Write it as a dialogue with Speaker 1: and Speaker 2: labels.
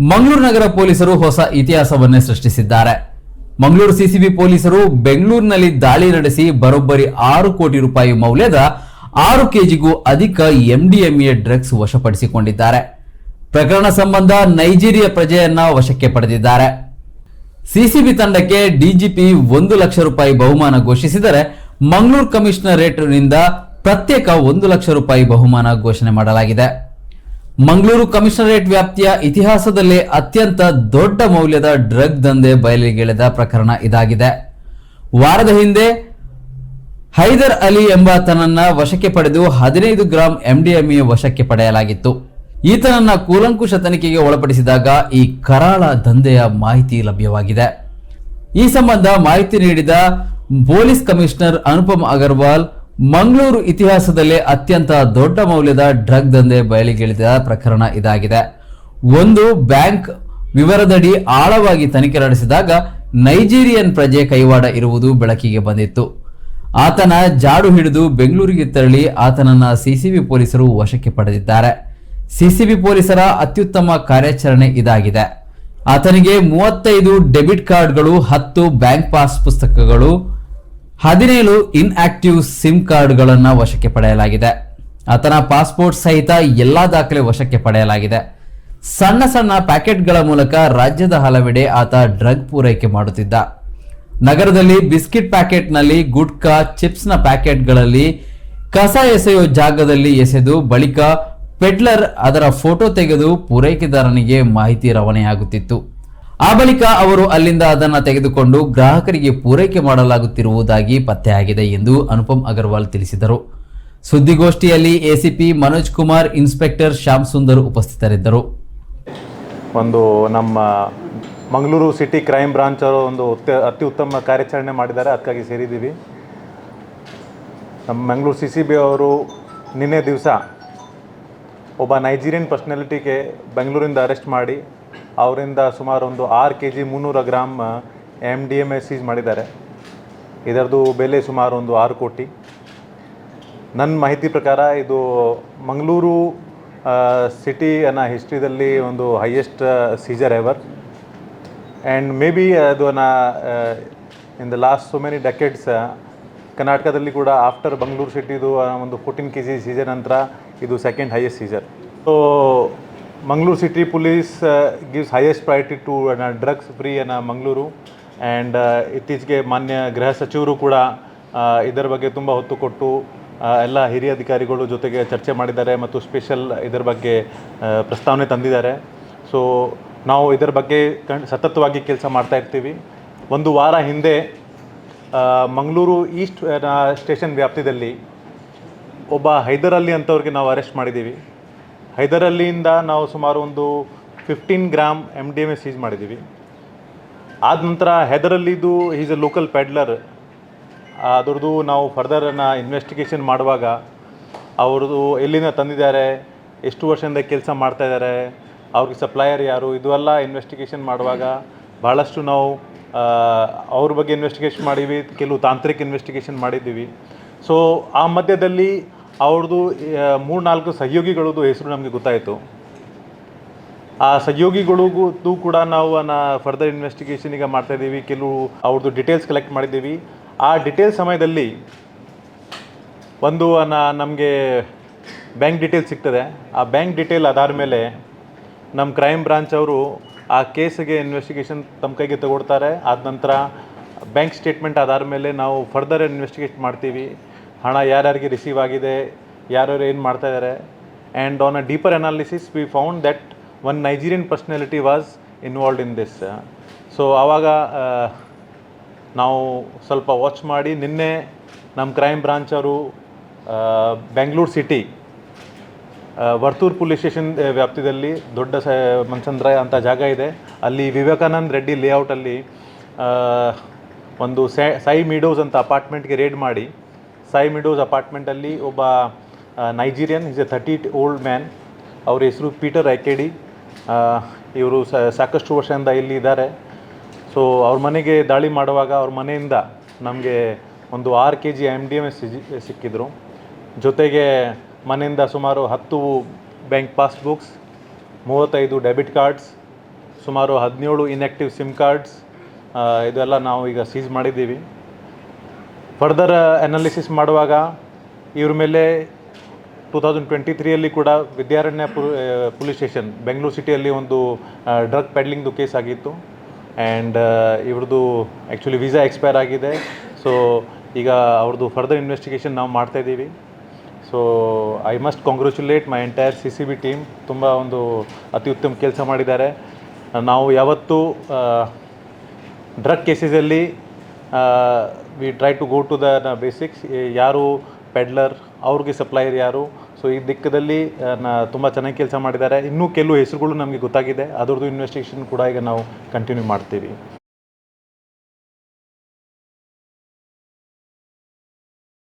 Speaker 1: ಮಂಗಳೂರು ನಗರ ಪೊಲೀಸರು ಹೊಸ ಇತಿಹಾಸವನ್ನೇ ಸೃಷ್ಟಿಸಿದ್ದಾರೆ. ಮಂಗಳೂರು ಸಿಸಿಬಿ ಪೊಲೀಸರು ಬೆಂಗಳೂರಿನಲ್ಲಿ ದಾಳಿ ನಡೆಸಿ ಬರೋಬ್ಬರಿ ಆರು ಕೋಟಿ ರೂಪಾಯಿ ಮೌಲ್ಯದ ಆರು ಕೆಜಿಗೂ ಅಧಿಕ ಎಂಡಿಎಂಎ ಡ್ರಗ್ಸ್ ವಶಪಡಿಸಿಕೊಂಡಿದ್ದಾರೆ. ಪ್ರಕರಣ ಸಂಬಂಧ ನೈಜೀರಿಯಾ ಪ್ರಜೆಯನ್ನ ವಶಕ್ಕೆ ಪಡೆದಿದ್ದಾರೆ. ಸಿಸಿಬಿ ತಂಡಕ್ಕೆ ಡಿಜಿಪಿ ಒಂದು ಲಕ್ಷ ರೂಪಾಯಿ ಬಹುಮಾನ ಘೋಷಿಸಿದರೆ ಮಂಗಳೂರು ಕಮಿಷನರೇಟ್ನಿಂದ ಪ್ರತ್ಯೇಕ ಒಂದು ಲಕ್ಷ ರೂಪಾಯಿ ಬಹುಮಾನ ಘೋಷಣೆ ಮಾಡಲಾಗಿದೆ. ಮಂಗಳೂರು ಕಮಿಷನರೇಟ್ ವ್ಯಾಪ್ತಿಯ ಇತಿಹಾಸದಲ್ಲೇ ಅತ್ಯಂತ ದೊಡ್ಡ ಮೌಲ್ಯದ ಡ್ರಗ್ ದಂಧೆ ಬಯಲಿಗೆಳೆದ ಪ್ರಕರಣ ಇದಾಗಿದೆ. ವಾರದ ಹಿಂದೆ ಹೈದರ್ ಅಲಿ ಎಂಬಾತನನ್ನ ವಶಕ್ಕೆ ಪಡೆದು ಹದಿನೈದು ಗ್ರಾಂ ಎಂಡಿಎಂಎ ವಶಕ್ಕೆ ಪಡೆಯಲಾಗಿತ್ತು. ಈತನನ್ನ ಕೂಲಂಕುಷ ತನಿಖೆಗೆ ಒಳಪಡಿಸಿದಾಗ ಈ ಕರಾಳ ದಂಧೆಯ ಮಾಹಿತಿ ಲಭ್ಯವಾಗಿದೆ. ಈ ಸಂಬಂಧ ಮಾಹಿತಿ ನೀಡಿದ ಪೊಲೀಸ್ ಕಮಿಷನರ್ ಅನುಪಮ್ ಅಗರ್ವಾಲ್ ಮಂಗಳೂರು ಇತಿಹಾಸದಲ್ಲೇ ಅತ್ಯಂತ ದೊಡ್ಡ ಮೌಲ್ಯದ ಡ್ರಗ್ ದಂಧೆ ಬಯಲಿಗಿಳಿದ ಪ್ರಕರಣ ಇದಾಗಿದೆ. ಒಂದು ಬ್ಯಾಂಕ್ ವಿವರದಡಿ ಆಳವಾಗಿ ತನಿಖೆ ನಡೆಸಿದಾಗ ನೈಜೀರಿಯನ್ ಪ್ರಜೆ ಕೈವಾಡ ಇರುವುದು ಬೆಳಕಿಗೆ ಬಂದಿತ್ತು. ಆತನ ಜಾಡು ಹಿಡಿದು ಬೆಂಗಳೂರಿಗೆ ತೆರಳಿ ಆತನನ್ನ ಸಿಸಿಬಿ ಪೊಲೀಸರು ವಶಕ್ಕೆ ಪಡೆದಿದ್ದಾರೆ. ಸಿಸಿಬಿ ಪೊಲೀಸರ ಅತ್ಯುತ್ತಮ ಕಾರ್ಯಾಚರಣೆ ಇದಾಗಿದೆ. ಆತನಿಗೆ ಮೂವತ್ತೈದು ಡೆಬಿಟ್ ಕಾರ್ಡ್ಗಳು, ಹತ್ತು ಬ್ಯಾಂಕ್ ಪಾಸ್ ಪುಸ್ತಕಗಳು ಹದಿನೇಳು ಇನ್ಆಕ್ಟಿವ್ ಸಿಮ್ ಕಾರ್ಡ್ಗಳನ್ನು ವಶಕ್ಕೆ ಪಡೆಯಲಾಗಿದೆ. ಆತನ ಪಾಸ್ಪೋರ್ಟ್ ಸಹಿತ ಎಲ್ಲಾ ದಾಖಲೆ ವಶಕ್ಕೆ ಪಡೆಯಲಾಗಿದೆ. ಸಣ್ಣ ಸಣ್ಣ ಪ್ಯಾಕೆಟ್ಗಳ ಮೂಲಕ ರಾಜ್ಯದ ಹಲವೆಡೆ ಆತ ಡ್ರಗ್ ಪೂರೈಕೆ ಮಾಡುತ್ತಿದ್ದ. ನಗರದಲ್ಲಿ ಬಿಸ್ಕಿಟ್ ಪ್ಯಾಕೆಟ್ನಲ್ಲಿ ಗುಟ್ಕಾ, ಚಿಪ್ಸ್ನ ಪ್ಯಾಕೆಟ್ಗಳಲ್ಲಿ ಕಸ ಎಸೆಯೋ ಜಾಗದಲ್ಲಿ ಎಸೆದು ಬಳಿಕ ಪೆಡ್ಲರ್ ಅದರ ಫೋಟೋ ತೆಗೆದು ಪೂರೈಕೆದಾರನಿಗೆ ಮಾಹಿತಿ ರವಾನೆಯಾಗುತ್ತಿತ್ತು. ಆ ಬಳಿಕ ಅವರು ಅಲ್ಲಿಂದ ಅದನ್ನು ತೆಗೆದುಕೊಂಡು ಗ್ರಾಹಕರಿಗೆ ಪೂರೈಕೆ ಮಾಡಲಾಗುತ್ತಿರುವುದಾಗಿ ಪತ್ತೆಯಾಗಿದೆ ಎಂದು ಅನುಪಮ್ ಅಗರ್ವಾಲ್ ತಿಳಿಸಿದರು. ಸುದ್ದಿಗೋಷ್ಠಿಯಲ್ಲಿ ಎಸಿಪಿ ಮನೋಜ್ ಕುಮಾರ್, ಇನ್ಸ್ಪೆಕ್ಟರ್ ಶ್ಯಾಮ್ ಸುಂದರ್ ಉಪಸ್ಥಿತರಿದ್ದರು.
Speaker 2: ಒಂದು ನಮ್ಮ ಮಂಗಳೂರು ಸಿಟಿ ಕ್ರೈಮ್ ಬ್ರಾಂಚ್ ಅವರು ಒಂದು ಅತ್ಯುತ್ತಮ ಕಾರ್ಯಾಚರಣೆ ಮಾಡಿದ್ದಾರೆ, ಅದಕ್ಕಾಗಿ ಸೇರಿದ್ದೀವಿ. ನಮ್ಮ ಮಂಗಳೂರು ಸಿ ಸಿ ಬಿ ಅವರು ನಿನ್ನೆ ದಿವಸ ಒಬ್ಬ ನೈಜೀರಿಯನ್ ಪರ್ಸ್ನಾಲಿಟಿಗೆ ಬೆಂಗಳೂರಿಂದ ಅರೆಸ್ಟ್ ಮಾಡಿ ಅವರಿಂದ ಸುಮಾರು ಒಂದು ಆರು ಕೆ ಜಿ ಮುನ್ನೂರ gram M D M S seize ಮಾಡಿದ್ದಾರೆ. ಇದರದ್ದು ಬೆಲೆ ಸುಮಾರು ಒಂದು ಆರು ಕೋಟಿ. ನನ್ನ ಮಾಹಿತಿ ಪ್ರಕಾರ ಇದು ಮಂಗಳೂರು ಸಿಟಿ ಅನ್ನೋ ಹಿಸ್ಟ್ರಿದಲ್ಲಿ ಒಂದು highest seizure ever and maybe ಅದು ನಾ in the last so many decades ಕರ್ನಾಟಕದಲ್ಲಿ ಕೂಡ ಆಫ್ಟರ್ ಬೆಂಗಳೂರು ಸಿಟಿದು ಒಂದು ಫೋರ್ಟೀನ್ ಕೆ ಜಿ ಸೀಸರ್ ನಂತರ ಇದು second highest seizure so Mangaluru city police gives highest priority to drugs free ಅನ್ನ ಮಂಗಳೂರು ಆ್ಯಂಡ್ ಇತ್ತೀಚೆಗೆ ಮಾನ್ಯ ಗೃಹ ಸಚಿವರು ಕೂಡ ಆ, ಇದರ ಬಗ್ಗೆ ತುಂಬ ಹೊತ್ತು ಕೊಟ್ಟು ಆ, ಎಲ್ಲ ಹಿರಿಯ ಅಧಿಕಾರಿಗಳು ಜೊತೆಗೆ ಚರ್ಚೆ ಮಾಡಿದ್ದಾರೆ ಮತ್ತು ಸ್ಪೆಷಲ್ ಇದರ ಬಗ್ಗೆ ಪ್ರಸ್ತಾವನೆ ತಂದಿದ್ದಾರೆ. ಸೊ ನಾವು ಇದರ ಬಗ್ಗೆ ಕಣ್ ಸತತವಾಗಿ ಕೆಲಸ ಮಾಡ್ತಾ ಇರ್ತೀವಿ. ಒಂದು ವಾರ ಹಿಂದೆ ಮಂಗಳೂರು ಈಸ್ಟ್ ಸ್ಟೇಷನ್ ವ್ಯಾಪ್ತಿಯಲ್ಲಿ ಒಬ್ಬ ಹೈದರ್ ಅಲಿ ಅಂತವ್ರಿಗೆ ನಾವು ಅರೆಸ್ಟ್ ಮಾಡಿದ್ದೀವಿ. ಹೈದರ್ ಅಲ್ಲಿಯಿಂದ ನಾವು ಸುಮಾರು ಒಂದು fifteen gram M D M A seize ಮಾಡಿದ್ದೀವಿ. ಆದ ನಂತರ ಹೈದರಲ್ಲಿದು ಈಸ್ ಎ ಲೋಕಲ್ ಪೆಡ್ಲರ್ ಅದ್ರದ್ದು ನಾವು ಫರ್ದರ್ ಇನ್ವೆಸ್ಟಿಗೇಷನ್ ಮಾಡುವಾಗ ಅವ್ರದ್ದು ಎಲ್ಲಿಂದ ತಂದಿದ್ದಾರೆ, ಎಷ್ಟು ವರ್ಷದಿಂದ ಕೆಲಸ ಮಾಡ್ತಾ ಇದ್ದಾರೆ, ಅವ್ರಿಗೆ ಸಪ್ಲೈಯರ್ ಯಾರು ಇದು ಎಲ್ಲ ಇನ್ವೆಸ್ಟಿಗೇಷನ್ ಮಾಡುವಾಗ ಭಾಳಷ್ಟು ನಾವು ಅವ್ರ ಬಗ್ಗೆ ಇನ್ವೆಸ್ಟಿಗೇಷನ್ ಮಾಡಿವಿ ಕೆಲವು ತಾಂತ್ರಿಕ ಇನ್ವೆಸ್ಟಿಗೇಷನ್ ಮಾಡಿದ್ದೀವಿ. ಸೊ ಆ ಮಧ್ಯದಲ್ಲಿ ಅವ್ರದ್ದು ಮೂರು ನಾಲ್ಕು ಸಹಯೋಗಿಗಳದ್ದು ಹೆಸರು ನಮಗೆ ಗೊತ್ತಾಯಿತು. ಆ ಸಹಯೋಗಿಗಳಿಗೂ ಕೂಡ ನಾವು ಫರ್ದರ್ ಇನ್ವೆಸ್ಟಿಗೇಷನ್ ಈಗ ಮಾಡ್ತಾ ಇದ್ದೀವಿ. ಕೆಲವು ಅವ್ರದ್ದು ಡೀಟೇಲ್ಸ್ ಕಲೆಕ್ಟ್ ಮಾಡಿದ್ದೀವಿ. ಆ ಡಿಟೇಲ್ಸ್ ಸಮಯದಲ್ಲಿ ಒಂದು ನಮಗೆ ಬ್ಯಾಂಕ್ ಡೀಟೇಲ್ ಸಿಗ್ತದೆ. ಆ ಬ್ಯಾಂಕ್ ಡೀಟೇಲ್ ಆಧಾರ ಮೇಲೆ ನಮ್ಮ ಕ್ರೈಮ್ ಬ್ರಾಂಚ್ ಅವರು ಆ ಕೇಸಿಗೆ ಇನ್ವೆಸ್ಟಿಗೇಷನ್ ತಮ್ಮ ಕೈಗೆ ತಗೊಳ್ತಾರೆ ಆದ ನಂತರ ಬ್ಯಾಂಕ್ ಸ್ಟೇಟ್ಮೆಂಟ್ ಆಧಾರ ಮೇಲೆ ನಾವು ಫರ್ದರ್ ಇನ್ವೆಸ್ಟಿಗೇಟ್ ಮಾಡ್ತೀವಿ. ಹಣ ಯಾರ್ಯಾರಿಗೆ ರಿಸೀವ್ ಆಗಿದೆ, ಯಾರ್ಯಾರು ಏನು ಮಾಡ್ತಾ ಇದ್ದಾರೆ and on a deeper analysis we found that one Nigerian personality was involved in this so ಆವಾಗ ನಾವು ಸ್ವಲ್ಪ ವಾಚ್ ಮಾಡಿ, ನಿನ್ನೆ ನಮ್ಮ ಕ್ರೈಮ್ ಬ್ರಾಂಚ್ ಅವರು Bengaluru city Varthur police station ವ್ಯಾಪ್ತಿಯಲ್ಲಿ ದೊಡ್ಡ ಸ, ಮನ್ಸಂದ್ರ ಅಂತ ಜಾಗ ಇದೆ. ಅಲ್ಲಿ ವಿವೇಕಾನಂದ ರೆಡ್ಡಿ ಲೇಔಟಲ್ಲಿ ಒಂದು ಸೈ ಮಿಡೋಸ್ ಅಂತ ಅಪಾರ್ಟ್ಮೆಂಟ್ಗೆ ರೇಡ್ ಮಾಡಿ ಸೈ ಮಿಡೋಸ್ ಅಪಾರ್ಟ್ಮೆಂಟಲ್ಲಿ ಒಬ್ಬ Nigerian is a thirty old man ಅವ್ರ ಹೆಸರು ಪೀಟರ್ ಐಕೆಡಿ ಇವರು ಸಾಕಷ್ಟು ವರ್ಷದಿಂದ ಇಲ್ಲಿ ಇದ್ದಾರೆ. ಸೊ ಅವ್ರ ಮನೆಗೆ ದಾಳಿ ಮಾಡುವಾಗ ಅವ್ರ ಮನೆಯಿಂದ ನಮಗೆ ಒಂದು ಆರು K G M D M S ಸಿಕ್ಕಿದ್ರು. ಜೊತೆಗೆ ಮನೆಯಿಂದ ಸುಮಾರು ಹತ್ತು ಬ್ಯಾಂಕ್ ಪಾಸ್ಬುಕ್ಸ್ ಮೂವತ್ತೈದು ಡೆಬಿಟ್ ಕಾರ್ಡ್ಸ್ ಸುಮಾರು ಹದಿನೇಳು ಇನ್ಯಾಕ್ಟಿವ್ ಸಿಮ್ ಕಾರ್ಡ್ಸ್ ಇದೆಲ್ಲ ನಾವು ಈಗ ಸೀಸ್ ಮಾಡಿದ್ದೀವಿ. ಫರ್ದರ್ ಅನಾಲಿಸಿಸ್ ಮಾಡುವಾಗ ಇವ್ರ ಮೇಲೆ ಟೂ ತೌಸಂಡ್ ಟ್ವೆಂಟಿ ತ್ರೀಯಲ್ಲಿ ಕೂಡ ವಿದ್ಯಾರಣ್ಯ ಪೊಲೀಸ್ ಸ್ಟೇಷನ್ ಬೆಂಗಳೂರು ಸಿಟಿಯಲ್ಲಿ ಒಂದು ಡ್ರಗ್ ಪೆಡ್ಲಿಂಗ್ದು ಕೇಸ್ ಆಗಿತ್ತು. ಆ್ಯಂಡ್ ಇವ್ರದ್ದು ಆ್ಯಕ್ಚುಲಿ ವೀಸಾ ಎಕ್ಸ್ಪೈರ್ ಆಗಿದೆ. ಸೊ ಈಗ ಅವ್ರದ್ದು ಫರ್ದರ್ ಇನ್ವೆಸ್ಟಿಗೇಷನ್ ನಾವು ಮಾಡ್ತಾಯಿದ್ದೀವಿ so I must congratulate my entire C C B team ತುಂಬ ಒಂದು ಅತ್ಯುತ್ತಮ ಕೆಲಸ ಮಾಡಿದ್ದಾರೆ. ನಾವು ಯಾವತ್ತೂ drug ಕೇಸಸಲ್ಲಿ we try to go to the basics ಯಾರು ಪೆಡ್ಲರ್ ಅವ್ರಿಗೆ ಸಪ್ಲೈಯರ್ ಯಾರು? ಸೊ ಈ ದಿಕ್ಕದಲ್ಲಿ ತುಂಬ ಚೆನ್ನಾಗಿ ಕೆಲಸ ಮಾಡಿದ್ದಾರೆ. ಇನ್ನೂ ಕೆಲವು ಹೆಸರುಗಳು ನಮಗೆ ಗೊತ್ತಾಗಿದೆ. ಅದರದ್ದು ಇನ್ವೆಸ್ಟಿಗೇಷನ್ ಕೂಡ ಈಗ ನಾವು ಕಂಟಿನ್ಯೂ ಮಾಡ್ತೀವಿ.